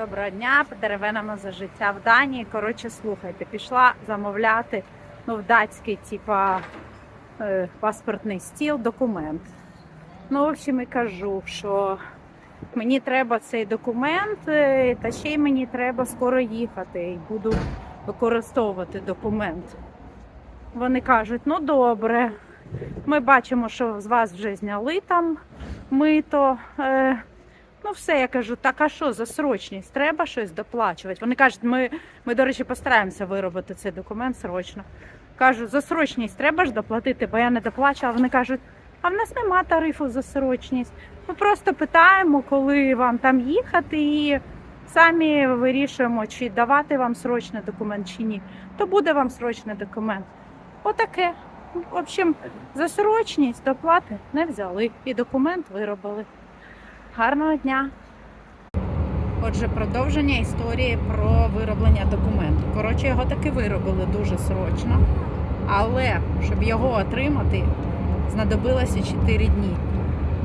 Доброго дня, деревинами за життя в Данії. Коротше, слухайте, пішла замовляти ну, в датський, типа е, паспортний стіл, документ. Ну, в общем, і кажу, що мені треба цей документ, е, та ще й мені треба скоро їхати і буду використовувати документ. Вони кажуть, ну добре, ми бачимо, що з вас вже зняли там мито. Е, Ну, все, я кажу, так а що за срочність? Треба щось доплачувати. Вони кажуть, ми, ми до речі, постараємося виробити цей документ срочно. Кажу, за срочність треба ж доплатити, бо я не доплачувала. Вони кажуть, а в нас нема тарифу за срочність. Ми просто питаємо, коли вам там їхати, і самі вирішуємо, чи давати вам срочний документ, чи ні. То буде вам срочний документ. Отаке. В общем, за срочність доплати не взяли і документ виробили. Гарного дня! Отже, продовження історії про вироблення документу. Коротше, його таки виробили дуже срочно, але щоб його отримати, знадобилося 4 дні,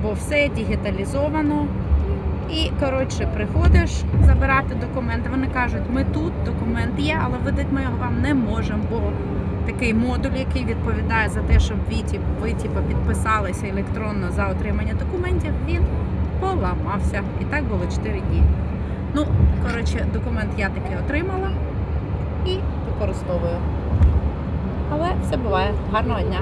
бо все дігіталізовано. І, коротше, приходиш забирати документи. Вони кажуть, ми тут, документ є, але видати ми його вам не можемо, бо такий модуль, який відповідає за те, щоб ви, ви типу, підписалися електронно за отримання документів, він поламався. І так було 4 дні. Ну, коротше, документ я таки отримала і використовую. Але все буває. Гарного дня!